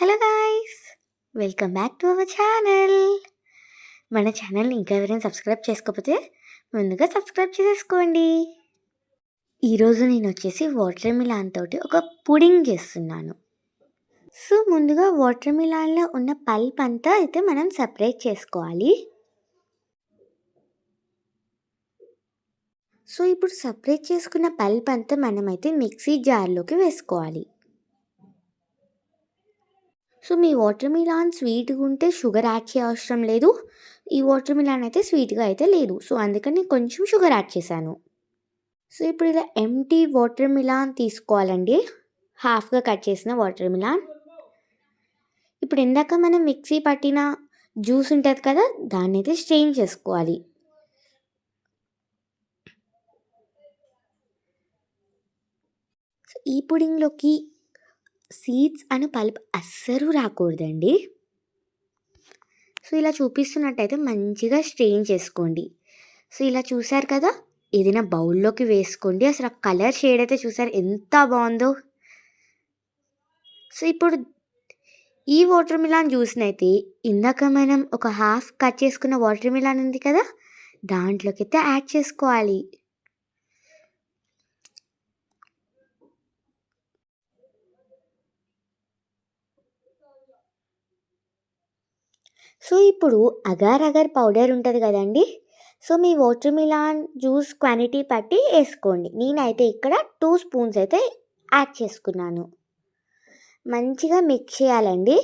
Hello guys welcome back to our channel మన ఛానల్ని ఇంకా ఎవరైనా సబ్స్క్రైబ్ చేసుకోకపోతే ముందుగా సబ్స్క్రైబ్ చేసేసుకోండి. ఈరోజు నేను వచ్చేసి వాటర్ మిలాన్ తోటి ఒక పుడింగ్ చేస్తున్నాను. సో ముందుగా వాటర్ మిలాన్లో ఉన్న పల్ప్ అంతా అయితే మనం సపరేట్ చేసుకోవాలి. సో ఇప్పుడు సపరేట్ చేసుకున్న పల్ప్ అంతా మనమైతే మిక్సీ జార్లోకి వేసుకోవాలి. సో మీ వాటర్ మిలాన్ స్వీట్గా ఉంటే షుగర్ యాడ్ చేయవసరం లేదు. ఈ వాటర్ మిలాన్ అయితే స్వీట్గా అయితే లేదు. సో అందుకని కొంచెం షుగర్ యాడ్ చేశాను. సో ఇప్పుడు ఇలా ఎంటీ వాటర్ మిలాన్ తీసుకోవాలండి. హాఫ్గా కట్ చేసిన వాటర్ మిలాన్. ఇప్పుడు ఇందాక మనం మిక్సీ పట్టిన జ్యూస్ ఉంటుంది కదా దాన్ని అయితే స్ట్రెయిన్ చేసుకోవాలి. సో ఈ పుడింగ్లోకి సీడ్స్ అని పల్ప్ అస్సలు రాకూడదండి. సో ఇలా చూపిస్తున్నట్టయితే మంచిగా స్ట్రెయిన్ చేసుకోండి. సో ఇలా చూసారు కదా? ఏదైనా బౌల్లోకి వేసుకోండి. అసలు ఆ కలర్ షేడ్ అయితే చూసారు ఎంత బాగుందో. సో ఇప్పుడు ఈ వాటర్ మిలాన్ జ్యూస్ని అయితే ఇందాక మనం ఒక హాఫ్ కట్ చేసుకున్న వాటర్ మిలాన్ ఉంది కదా? దాంట్లోకి అయితే యాడ్ చేసుకోవాలి. సో ఇప్పుడు అగార్ అగార్ పౌడర్ ఉంటుంది కదండి? సో మీ వాటర్ మిలాన్ జ్యూస్ క్వాంటిటీ బట్టి వేసుకోండి. నేనైతే ఇక్కడ టూ స్పూన్స్ అయితే యాడ్ చేసుకున్నాను. మంచిగా మిక్స్ చేయాలండి.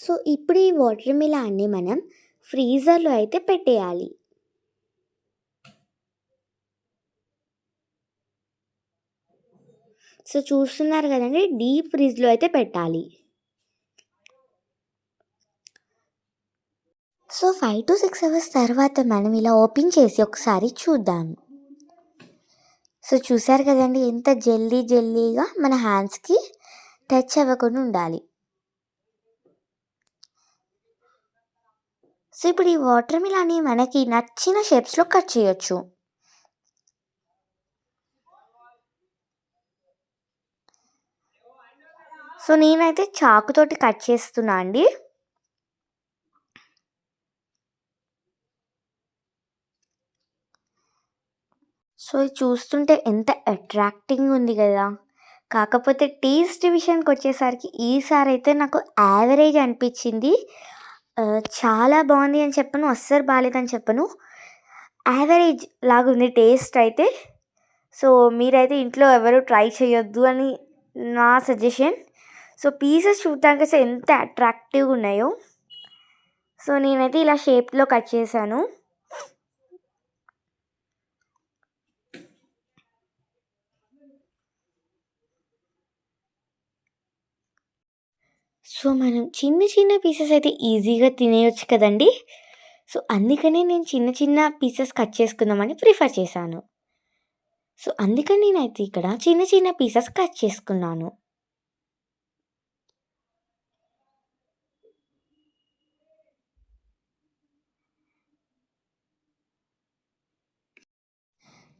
సో ఇప్పుడు ఈ వాటర్ మిలాన్ని మనం ఫ్రీజర్లో అయితే పెట్టేయాలి. సో చూస్తున్నారు కదండి డీప్ ఫ్రిడ్జ్లో అయితే పెట్టాలి. So five to six hours తర్వాత మనం ఇలా ఓపెన్ చేసి ఒకసారి చూద్దాం. సో చూసారు కదండి ఎంత జల్లీ జల్లీగా మన హ్యాండ్స్కి టచ్ అవ్వకుండా ఉండాలి. సో ఇప్పుడు ఈ వాటర్ మిలాని మనకి నచ్చిన షేప్స్లో కట్ చేయొచ్చు. సో నేనైతే చాకుతోటి కట్ చేస్తున్నా అండి. సో ఇది చూస్తుంటే ఎంత అట్రాక్టింగ్ ఉంది కదా. కాకపోతే టేస్ట్ విషయానికి వచ్చేసరికి ఈసారి అయితే నాకు యావరేజ్ అనిపించింది. చాలా బాగుంది అని చెప్పను అస్సలు బాగాలేదని చెప్పను. యావరేజ్ లాగా ఉంది టేస్ట్ అయితే. సో మీరైతే ఇంట్లో ఎవరు ట్రై చేయొద్దు అని నా సజెషన్ సో పీసెస్ చూడటానికి అసలు ఎంత అట్రాక్టివ్గా ఉన్నాయో సో నేనైతే ఇలా షేప్లో కట్ చేశాను. సో మనం చిన్న చిన్న పీసెస్ అయితే ఈజీగా తినేయొచ్చు కదండి. సో అందుకనే నేను చిన్న చిన్న పీసెస్ కట్ చేసుకుందామని ప్రిఫర్ చేశాను. సో అందుకని నేనైతే ఇక్కడ చిన్న చిన్న పీసెస్ కట్ చేసుకున్నాను.